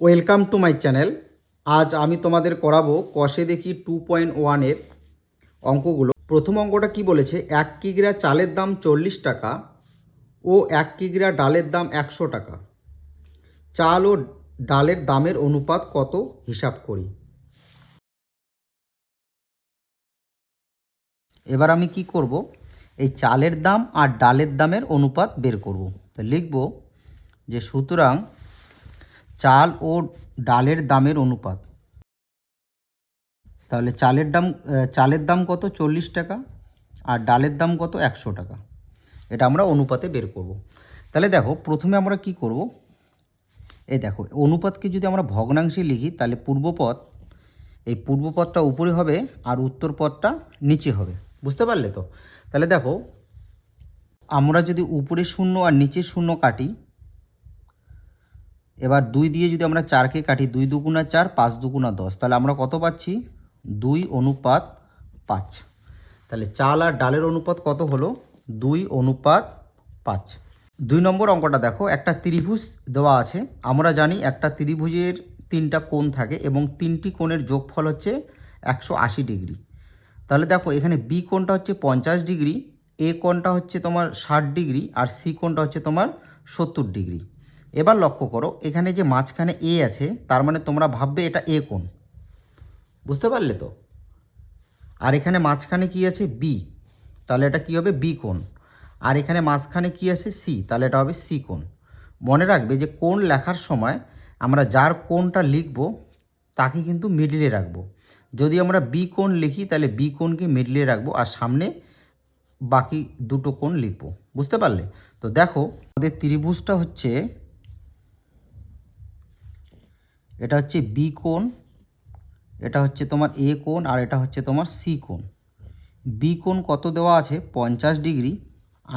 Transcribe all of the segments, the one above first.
Welcome to my channel. আজ আমি তোমাদের করাবো কষে দেখি টু পয়েন্ট ওয়ানের অঙ্কগুলো। প্রথম অঙ্কটা কি বলেছে? এক কিগ্রা চালের দাম চল্লিশ টাকা ও এক কিগ্রা ডালের দাম একশো টাকা। চাল ও ডালের দামের অনুপাত কত? হিসাব করি। এবার আমি কি করব? এই চালের দাম আর ডালের দামের অনুপাত বের করব। তো লিখব যে সুতরাং চাল ও ডালের দামের অনুপাত। তাহলে চালের দাম চালের দাম কত? চল্লিশ টাকা আর ডালের দাম কত? একশো টাকা। এটা আমরা অনুপাতে বের করব। তাহলে দেখো, প্রথমে আমরা কি করব? এই দেখো, অনুপাতকে যদি আমরা ভগ্নাংশে লিখি, তাহলে পূর্বপদ এই পূর্বপদটা উপরে হবে আর উত্তর পদটা নিচে হবে। বুঝতে পারলে তো? তাহলে দেখো, আমরা যদি উপরে শূন্য আর নিচে শূন্য কাটি এবার দুই দিয়ে যদি আমরা চারকে কাটি দুই দুগুণা চার, পাঁচ দুগুণা দশ, তাহলে আমরা কত পাচ্ছি? দুই অনুপাত পাঁচ। তাহলে চাল আর ডালের অনুপাত কত হলো? দুই অনুপাত পাঁচ। দুই নম্বর অঙ্কটা দেখো, একটা ত্রিভুজ দেওয়া আছে। আমরা জানি একটা ত্রিভুজের তিনটা কোণ থাকে এবং তিনটি কোণের যোগফল হচ্ছে একশো আশি ডিগ্রি। তাহলে দেখো, এখানে বি কোণটা হচ্ছে পঞ্চাশ ডিগ্রি এ কোণটা হচ্ছে তোমার ষাট ডিগ্রি, আর সি কোণটা হচ্ছে তোমার সত্তর ডিগ্রি। এবার লক্ষ্য করো, এখানে যে মাঝখানে এ আছে, তার মানে তোমরা ভাববে এটা এ কোণ। বুঝতে পারলে তো? আর এখানে মাঝখানে কি আছে? বি তাহলে এটা কি হবে? বি কোণ। আর এখানে মাঝখানে কি আছে? সি তাহলে এটা হবে সি কোণ। মনে রাখবে যে কোণ লেখার সময় আমরা যার কোণটা লিখব, তাকে কিন্তু মিডলে রাখব। যদি আমরা বি কোণ লিখি, তাহলে বি কোণকে মিডলে রাখব আর সামনে বাকি দুটো কোণ লিখব। বুঝতে পারলে? তো দেখো, আমাদের ত্রিভুজটা হচ্ছে এটা হচ্ছে বি কোণ, এটা হচ্ছে তোমার এ কোণ আর এটা হচ্ছে তোমার সি কোণ। বি কোণ কত দেওয়া আছে? পঞ্চাশ ডিগ্রি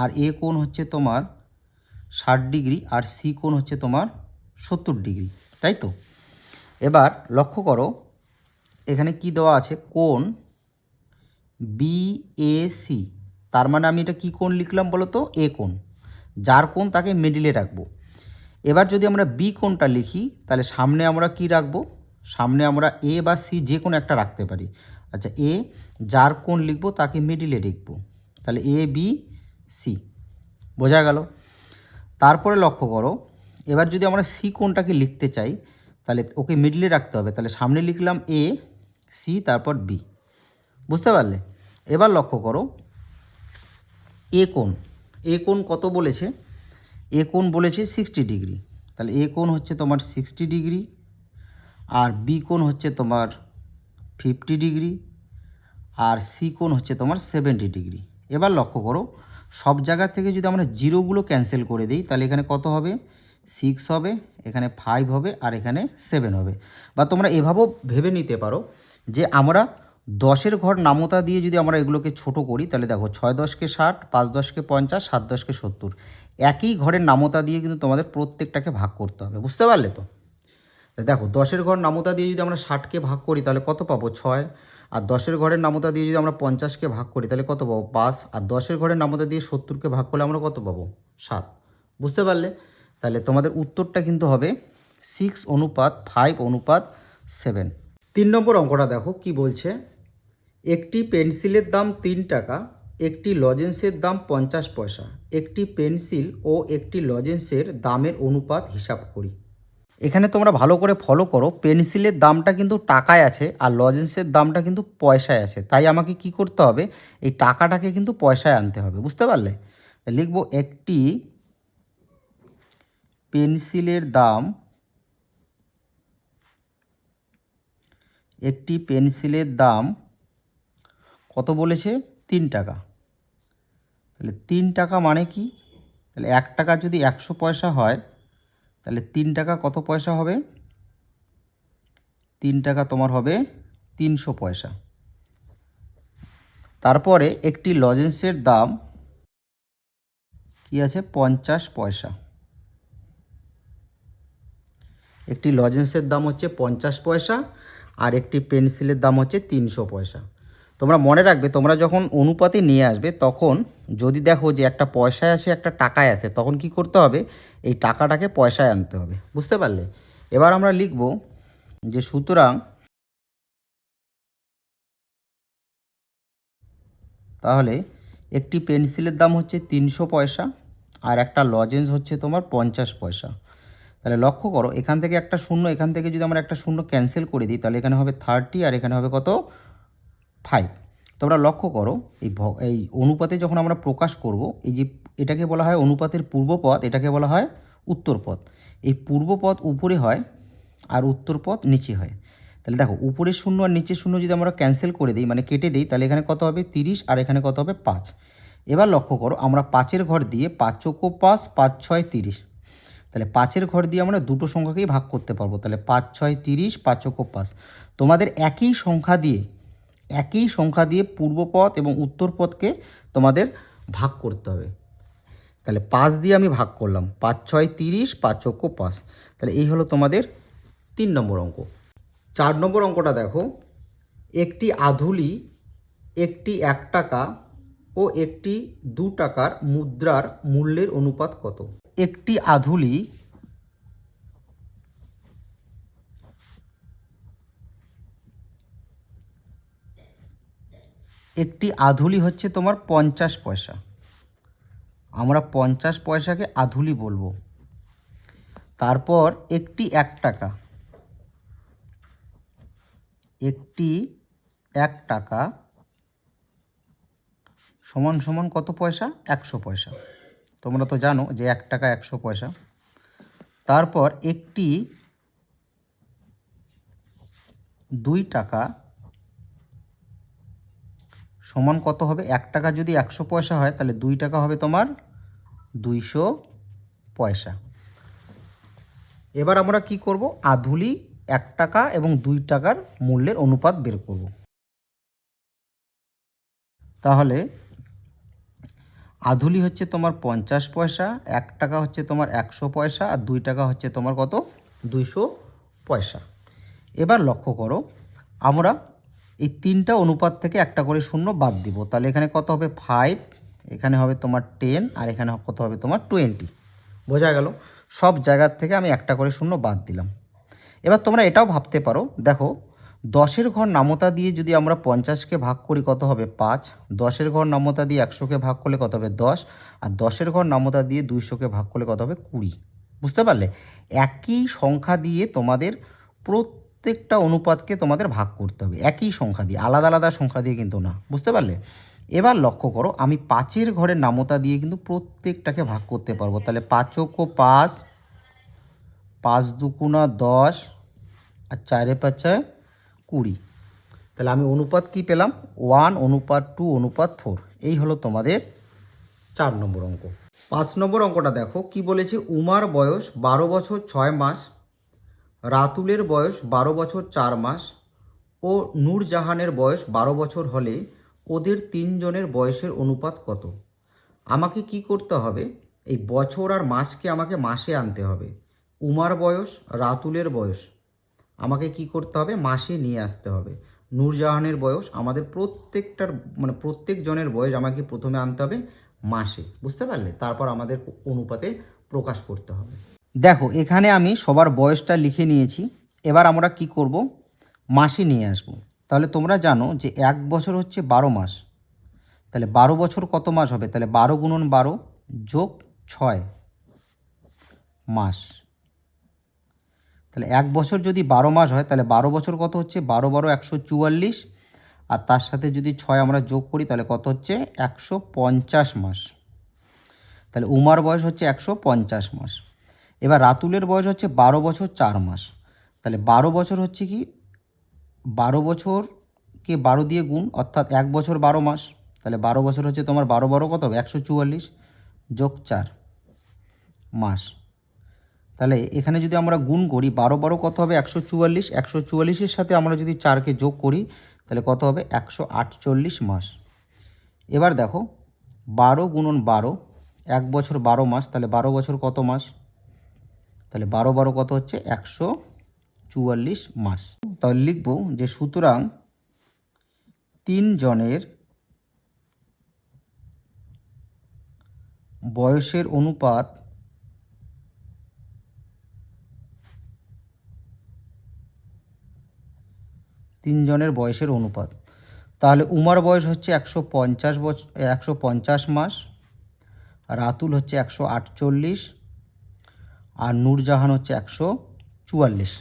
আর এ কোণ হচ্ছে তোমার ষাট ডিগ্রি আর সি কোণ হচ্ছে তোমার সত্তর ডিগ্রি, তাই তো? এবার লক্ষ্য করো, এখানে কি দেওয়া আছে? কোণ বি এ সি, তার মানে আমি এটা কি কোণ লিখলাম বলো তো? এ কোণ। যার কোণ তাকে মিডিলে রাখব। এবার যদি আমরা বি কোনটা লিখি, তাহলে সামনে আমরা কি রাখব? সামনে আমরা এ বা সি যে কোনো একটা রাখতে পারি। আচ্ছা এ যার কোন লিখব তাকে মিডিলে লিখব। তাহলে এ বি সি বোঝা গেল? তারপরে লক্ষ্য করো, এবার যদি আমরা সি কোণটাকে লিখতে চাই, তাহলে ওকে মিডলে রাখতে হবে। তাহলে সামনে লিখলাম এ সি তারপর বি বুঝতে পারলে? এবার লক্ষ্য করো এ কোন এ কোন কত বলেছে? এ কোণ বলেছে সিক্সটি ডিগ্রি তাহলে এ কোণ হচ্ছে তোমার সিক্সটি ডিগ্রি আর বি কোণ হচ্ছে তোমার ফিফটি ডিগ্রি আর সি কোণ হচ্ছে তোমার সেভেন্টি ডিগ্রি এবার লক্ষ্য করো, সব জায়গা থেকে যদি আমরা জিরোগুলো ক্যান্সেল করে দিই, তাহলে এখানে কত হবে? সিক্স হবে, এখানে ফাইভ হবে আর এখানে সেভেন হবে। বা তোমরা এভাবেও ভেবে নিতে পারো যে আমরা দশের ঘর নামতা দিয়ে যদি আমরা এগুলোকে ছোট করি, তাহলে দেখো ছয় দশকে ষাট, পাঁচ দশকে পঞ্চাশ, সাত দশকে সত্তর। একই ঘরের নামতা দিয়ে কিন্তু তোমাদের প্রত্যেকটাকে ভাগ করতে হবে, বুঝতে পারলে তো? দেখো, দশের ঘর নামতা দিয়ে যদি আমরা ষাটকে ভাগ করি, তাহলে কত পাবো? ছয়। আর দশের ঘরের নামতা দিয়ে যদি আমরা পঞ্চাশকে ভাগ করি, তাহলে কত পাবো? পাঁচ। আর দশের ঘরের নামতা দিয়ে সত্তরকে ভাগ করলে আমরা কত পাবো? সাত। বুঝতে পারলে? তাহলে তোমাদের উত্তরটা কিন্তু হবে সিক্স অনুপাত ফাইভ অনুপাত সেভেন তিন নম্বর অঙ্কটা দেখো কি বলছে? একটি পেন্সিলের দাম তিন টাকা একটি লজেন্সের দাম পঞ্চাশ পয়সা, একটি পেন্সিল ও একটি লজেন্সের দামের অনুপাত হিসাব করি। এখানে তোমরা ভালো করে ফলো করো, পেন্সিলের দামটা কিন্তু টাকায় আছে আর লজেন্সের দামটা কিন্তু পয়সায় আছে। তাই আমাকে কি করতে হবে? এই টাকাটাকে কিন্তু পয়সায় আনতে হবে, বুঝতে পারলে? লিখব একটি পেন্সিলের দাম, একটি পেন্সিলের দাম কত বলেছে? তিন টাকা। তাহলে তিন টাকা মানে কি? তাহলে এক টাকা যদি একশো পয়সা হয়, তাহলে তিন টাকা কত পয়সা হবে? তিন টাকা তোমার হবে তিনশো পয়সা। তারপরে একটি লজেন্সের দাম কি আছে? পঞ্চাশ পয়সা। একটি লজেন্সের দাম হচ্ছে পঞ্চাশ পয়সা আর একটি পেন্সিলের দাম হচ্ছে তিনশো পয়সা। তোমরা মনে রাখবে, তোমরা যখন অনুপাতে নিয়ে আসবে, তখন যদি দেখো যে একটা পয়সায় আসে একটা টাকায় আসে তখন কি করতে হবে? এই টাকাটাকে পয়সায় আনতে হবে। বুঝতে পারলে? এবার আমরা লিখব যে সুতরাং তাহলে একটি পেন্সিলের দাম হচ্ছে তিনশো পয়সা আর একটা লজেন্স হচ্ছে তোমার পঞ্চাশ পয়সা। তাহলে লক্ষ্য করো, এখান থেকে একটা শূন্য, এখান থেকে যদি আমরা একটা শূন্য ক্যান্সেল করে দিই, তাহলে এখানে হবে থার্টি আর এখানে হবে কত? ফাইভ তোমরা লক্ষ্য করো, এই এই অনুপাতে যখন আমরা প্রকাশ করব, এই যে এটাকে বলা হয় অনুপাতের পূর্বপদ, এটাকে বলা হয় উত্তরপদ। এই পূর্বপদ উপরে হয় আর উত্তরপদ নিচে হয়। তাহলে দেখো, উপরের শূন্য আর নিচের শূন্য যদি আমরা ক্যান্সেল করে দিই মানে কেটে দিই, তাহলে এখানে কত হবে? তিরিশ, আর এখানে কত হবে? পাঁচ। এবার লক্ষ্য করো, আমরা পাঁচের ঘর দিয়ে পাঁচ চৌকো পাঁচ পাঁচ ছয় তিরিশ। তাহলে পাঁচের ঘর দিয়ে আমরা দুটো সংখ্যাকেই ভাগ করতে পারব। তাহলে পাঁচ ছয় তিরিশ পাঁচ চৌকো পাঁচ। তোমাদের একই সংখ্যা দিয়ে একই সংখ্যা দিয়ে পূর্বপথ এবং উত্তরপথকে তোমাদের ভাগ করতে হবে। তাহলে পাঁচ দিয়ে আমি ভাগ করলাম। পাঁচ ছয় তিরিশ, পাঁচ চৌকো পাঁচ। তাহলে এই হলো তোমাদের তিন নম্বর অঙ্ক। চার নম্বর অঙ্কটা দেখো। একটি আধুলি, একটি এক টাকা ও একটি দু টাকার মুদ্রার মূল্যের অনুপাত কত? একটি আধুলি একটি আধুলি হচ্ছে তোমার পঞ্চাশ পয়সা। আমরা পঞ্চাশ পয়সাকে আধুলি বলব। তারপর একটি এক টাকা। একটি এক টাকা সমান সমান কত পয়সা? একশো পয়সা। তোমরা তো জানো যে এক টাকা একশো পয়সা। তারপর একটি দুই টাকা সমান কত হবে? এক টাকা যদি একশো পয়সা হয়, তাহলে দুই টাকা হবে তোমার দুইশো পয়সা। এবার আমরা কি করব? আধুলি এক টাকা এবং দুই টাকার মূল্যের অনুপাত বের করব। তাহলে আধুলি হচ্ছে তোমার পঞ্চাশ পয়সা, এক টাকা হচ্ছে তোমার একশো পয়সা, আর দুই টাকা হচ্ছে তোমার কত? দুইশো পয়সা। এবার লক্ষ্য করো, আমরা এই তিনটা অনুপাত থেকে একটা করে শূন্য বাদ দিব। তাহলে এখানে কত হবে? ফাইভ এখানে হবে তোমার টেন আর এখানে কত হবে তোমার টোয়েন্টি বোঝা গেল? সব জায়গার থেকে আমি একটা করে শূন্য বাদ দিলাম। এবার তোমরা এটাও ভাবতে পারো। দেখো, দশের ঘর নামতা দিয়ে যদি আমরা পঞ্চাশকে ভাগ করি কত হবে? পাঁচ। দশের ঘর নামতা দিয়ে একশোকে ভাগ করলে কত হবে? দশ। আর দশের ঘর নামতা দিয়ে দুইশোকে ভাগ করলে কত হবে? কুড়ি। বুঝতে পারলে? একই সংখ্যা দিয়ে তোমাদের প্রত্যেকটা অনুপাতকে তোমাদের ভাগ করতে হবে। একই সংখ্যা দিয়ে, আলাদা আলাদা সংখ্যা দিয়ে কিন্তু না, বুঝতে পারলে? এবার লক্ষ্য করো, আমি পাঁচের ঘরের নামতা দিয়ে কিন্তু প্রত্যেকটাকে ভাগ করতে পারব। তাহলে পাঁচক পাঁচ পাঁচ দুকুণা দশ, আর চারে পাঁচে কুড়ি। তাহলে আমি অনুপাত কি পেলাম? ওয়ান অনুপাত টু অনুপাত ফোর। এই হলো তোমাদের চার নম্বর অঙ্ক। পাঁচ নম্বর অঙ্কটা দেখো, কি বলেছে? উমার বয়স বারো বছর ছয় মাস রাতুলের বয়স বারো বছর চার মাস ও নূরজাহানের বয়স বারো বছর হলে ওদের তিনজনের বয়সের অনুপাত কত? আমাকে কি করতে হবে? এই বছর আর মাসকে আমাকে মাসে আনতে হবে। উমার বয়স, রাতুলের বয়স। আমাকে কি করতে হবে? মাসে নিয়ে আসতে হবে। নূরজাহানের বয়স, আমাদের প্রত্যেকটার মানে প্রত্যেক জনের বয়স আমাকে প্রথমে আনতে হবে মাসে। বুঝতে পারলে? তারপর আমাদের অনুপাতে প্রকাশ করতে হবে। দেখো, এখানে আমি সবার বয়সটা লিখে নিয়েছি। এবার আমরা কি করব? মাসে নিয়ে আসব। তাহলে তোমরা জানো যে এক বছর হচ্ছে বারো মাস। তাহলে বারো বছর কত মাস হবে? তাহলে বারো গুণন বারো যোগ ছয় মাস। তাহলে এক বছর যদি বারো মাস হয়, তাহলে বারো বছর কত হচ্ছে? বারো বারো একশো চুয়াল্লিশ। আর তার সাথে যদি ছয় আমরা যোগ করি, তাহলে কত হচ্ছে? একশো পঞ্চাশ মাস। তাহলে উমার বয়স হচ্ছে একশো পঞ্চাশ মাস। এবার রাতুলের বয়স হচ্ছে বারো বছর চার মাস। তাহলে বারো বছর হচ্ছে কি? বারো বছরকে বারো দিয়ে গুণ, অর্থাৎ এক বছর বারো মাস। তাহলে বারো বছর হচ্ছে তোমার বারো বারো কত হবে? একশো চুয়াল্লিশ যোগ চার মাস। তাহলে এখানে যদি আমরা গুণ করি, বারো বারো কত হবে? একশো চুয়াল্লিশ। একশো চুয়াল্লিশের সাথে আমরা যদি চারকে যোগ করি, তাহলে কত হবে? একশো আটচল্লিশ মাস। এবার দেখো, বারো গুণন বারো, এক বছর বারো মাস, তাহলে বারো বছর কত মাস? তাহলে বারো বারো কত হচ্ছে? একশো চুয়াল্লিশ মাস। তাহলে লিখব যে সুতরাং তিনজনের বয়সের অনুপাত তিনজনের বয়সের অনুপাত। তাহলে উমার বয়স হচ্ছে একশো পঞ্চাশ বছর একশো পঞ্চাশ মাস, রাতুল হচ্ছে একশো আটচল্লিশ আর নূরজাহান হচ্ছে একশো চুয়াল্লিশ।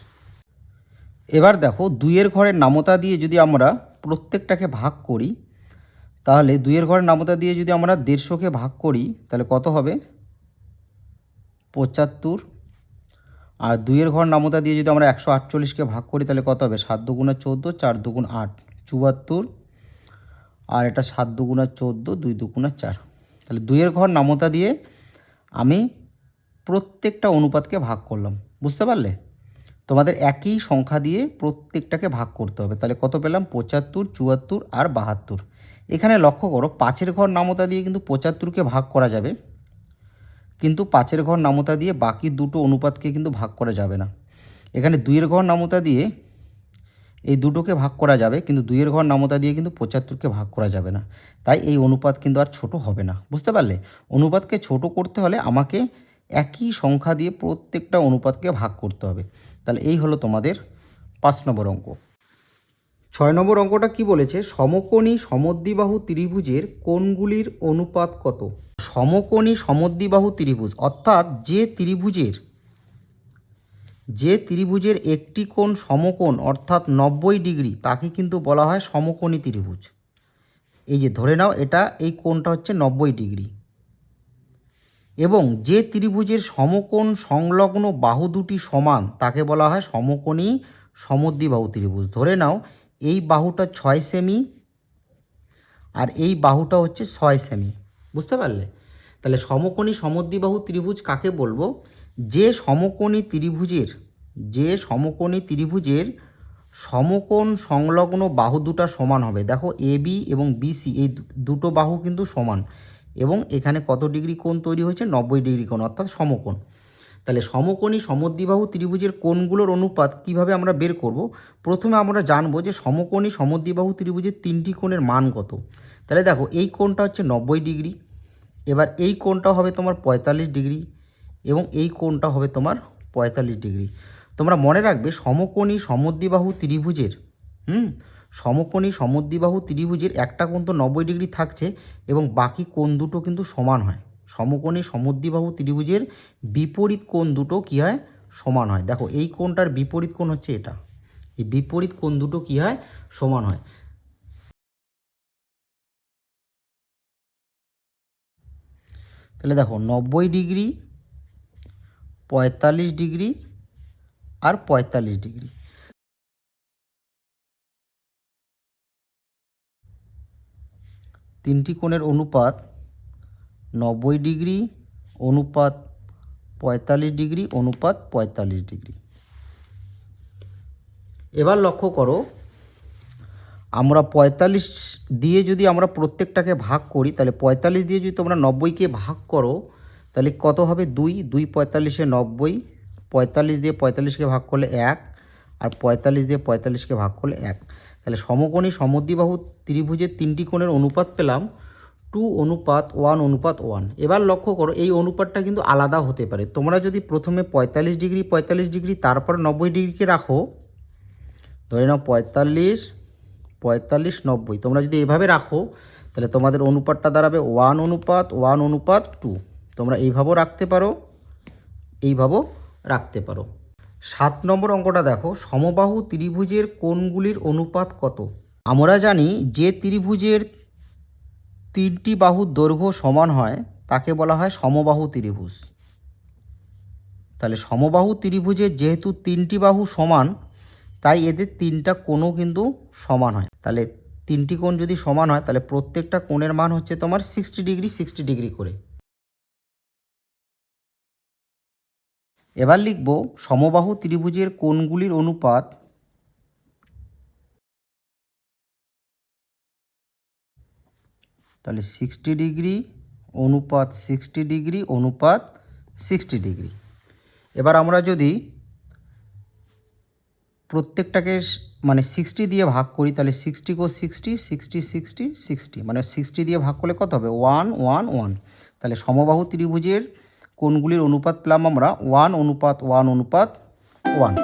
এবার দেখো দুইয়ের ঘরের নামতা দিয়ে যদি আমরা প্রত্যেকটাকে ভাগ করি, তাহলে দুইয়ের ঘরের নামতা দিয়ে যদি আমরা দেড়শোকে ভাগ করি, তাহলে কত হবে? পঁচাত্তর। আর দুইয়ের ঘর নামতা দিয়ে যদি আমরা একশো আটচল্লিশকে ভাগ করি, তাহলে কত হবে? সাত দুগুণা চোদ্দ, চার দুগুণ আট, চুয়াত্তর। আর এটা সাত দুগুণা চোদ্দ, দুই দুগুণা চার। তাহলে দুইয়ের ঘর নামতা দিয়ে আমি প্রত্যেকটা অনুপাতকে ভাগ করলাম। বুঝতে পারলে? তোমাদের একই সংখ্যা দিয়ে প্রত্যেকটাকে ভাগ করতে হবে। তাহলে কত পেলাম? পঁচাত্তর, চুয়াত্তর আর বাহাত্তর। এখানে লক্ষ্য করো, পাঁচের ঘর নামতা দিয়ে কিন্তু পঁচাত্তরকে ভাগ করা যাবে। কিন্তু পাঁচের ঘর নামতা দিয়ে বাকি দুটো অনুপাতকে কিন্তু ভাগ করা যাবে না। এখানে দুইয়ের ঘর নামতা দিয়ে এই দুটোকে ভাগ করা যাবে, কিন্তু দুইয়ের ঘর নামতা দিয়ে কিন্তু পঁচাত্তরকে ভাগ করা যাবে না। তাই এই অনুপাত কিন্তু আর ছোট হবে না। বুঝতে পারলে? অনুপাতকে ছোট করতে হলে আমাকে একই সংখ্যা দিয়ে প্রত্যেকটা অনুপাতকে ভাগ করতে হবে। তাহলে এই হলো তোমাদের পাঁচ নম্বর অঙ্ক। ছয় নম্বর অঙ্কটা কি বলেছে? সমকোণী সমদ্বিবাহু ত্রিভুজের কোণগুলির অনুপাত কত? সমকোণী সমদ্বিবাহু ত্রিভুজ, অর্থাৎ যে ত্রিভুজের যে ত্রিভুজের একটি কোণ সমকোণ, অর্থাৎ নব্বই ডিগ্রি, তাকে কিন্তু বলা হয় সমকোণী ত্রিভুজ। এই যে ধরে নাও, এটা এই কোণটা হচ্ছে নব্বই ডিগ্রি। এবং যে ত্রিভুজের সমকোণ সংলগ্ন বাহু দুটি সমান, তাকে বলা হয় সমকোণী সমদ্বিবাহু ত্রিভুজ। ধরে নাও, এই বাহুটা ছয় সেমি আর এই বাহুটা হচ্ছে ছয় সেমি। বুঝতে পারলে? তাহলে সমকোণী সমদ্বিবাহু ত্রিভুজ কাকে বলব? যে সমকোণী ত্রিভুজের, যে সমকোণী ত্রিভুজের সমকোণ সংলগ্ন বাহু দুটা সমান হবে। দেখো, এ, বি এবং বিসি এই দুটো বাহু কিন্তু সমান। এবং এখানে কত ডিগ্রি কোণ তৈরি হয়েছে? নব্বই ডিগ্রি কোণ, অর্থাৎ সমকোণ। তাহলে সমকোণী সমদ্বিবাহু ত্রিভুজের কোণগুলোর অনুপাত কীভাবে আমরা বের করব? প্রথমে আমরা জানব যে সমকোণী সমদ্বিবাহু ত্রিভুজের তিনটি কোণের মান কত। তাহলে দেখো, এই কোণটা হচ্ছে নব্বই ডিগ্রি, এবার এই কোণটা হবে তোমার পঁয়তাল্লিশ ডিগ্রি এবং এই কোণটা হবে তোমার পঁয়তাল্লিশ ডিগ্রি। তোমরা মনে রাখবে, সমকোণী সমদ্বিবাহু ত্রিভুজের, হুম সমকোণী সমদ্বিবাহু ত্রিভুজের একটা কোণ তো নব্বই ডিগ্রি থাকছে এবং বাকি কোণ দুটো কিন্তু সমান হয়। সমকোণী সমদ্বিবাহু ত্রিভুজের বিপরীত কোণ দুটো কী হয়? সমান হয়। দেখো, এই কোণটার বিপরীত কোণ হচ্ছে এটা। এই বিপরীত কোণ দুটো কী হয়? সমান হয়। তাহলে দেখো, নব্বই ডিগ্রি, পঁয়তাল্লিশ ডিগ্রি আর পঁয়তাল্লিশ ডিগ্রি। তিনটি কোণের অনুপাত নব্বই ডিগ্রি, অনুপাত পঁয়তাল্লিশ ডিগ্রি, অনুপাত পঁয়তাল্লিশ ডিগ্রি। এবার লক্ষ্য করো, আমরা পঁয়তাল্লিশ দিয়ে যদি আমরা প্রত্যেকটাকে ভাগ করি, তাহলে পঁয়তাল্লিশ দিয়ে যদি তোমরা নব্বইকে ভাগ করো, তাহলে কত হবে? দুই। দুই পঁয়তাল্লিশে নব্বই, পঁয়তাল্লিশ দিয়ে পঁয়তাল্লিশকে ভাগ করলে এক, আর পঁয়তাল্লিশ দিয়ে পঁয়তাল্লিশকে ভাগ করলে এক। তাহলে সমকোণী সমদ্বিবাহু ত্রিভুজের তিনটি কোণের অনুপাত পেলাম টু অনুপাত ওয়ান অনুপাত ওয়ান। এবার লক্ষ্য করো, এই অনুপাতটা কিন্তু আলাদা হতে পারে। তোমরা যদি প্রথমে পঁয়তাল্লিশ ডিগ্রি পঁয়তাল্লিশ ডিগ্রি, তারপর নব্বই ডিগ্রিকে রাখো, ধরে নাও পঁয়তাল্লিশ পঁয়তাল্লিশ, নব্বই। তোমরা যদি এভাবে রাখো, তাহলে তোমাদের অনুপাতটা দাঁড়াবে ওয়ান অনুপাত ওয়ান অনুপাত টু। তোমরা এইভাবেও রাখতে পারো, এইভাবেও রাখতে পারো। সাত নম্বর অঙ্কটা দেখো, সমবাহু ত্রিভুজের কোণগুলির অনুপাত কত? আমরা জানি যে ত্রিভুজের তিনটি বাহুর দৈর্ঘ্য সমান হয়, তাকে বলা হয় সমবাহু ত্রিভুজ। তাহলে সমবাহু ত্রিভুজের যেহেতু তিনটি বাহু সমান, তাই এদের তিনটা কোণও কিন্তু সমান হয়। তাহলে তিনটি কোণ যদি সমান হয়, তাহলে প্রত্যেকটা কোণের মান হচ্ছে তোমার সিক্সটি ডিগ্রি সিক্সটি ডিগ্রি করে। এবার লিখব সমবাহু ত্রিভুজের কোণগুলির অনুপাত তাহলে সিক্সটি ডিগ্রি অনুপাত সিক্সটি ডিগ্রি অনুপাত সিক্সটি ডিগ্রি এবার আমরা যদি প্রত্যেকটাকে মানে সিক্সটি দিয়ে ভাগ করি, তাহলে সিক্সটি কো সিক্সটি সিক্সটি সিক্সটি সিক্সটি মানে সিক্সটি দিয়ে ভাগ করলে কত হবে? ওয়ান ওয়ান ওয়ান তাহলে সমবাহু ত্রিভুজের কোণগুলির অনুপাত পেলাম আমরা? ওয়ান অনুপাত ওয়ান অনুপাত ওয়ান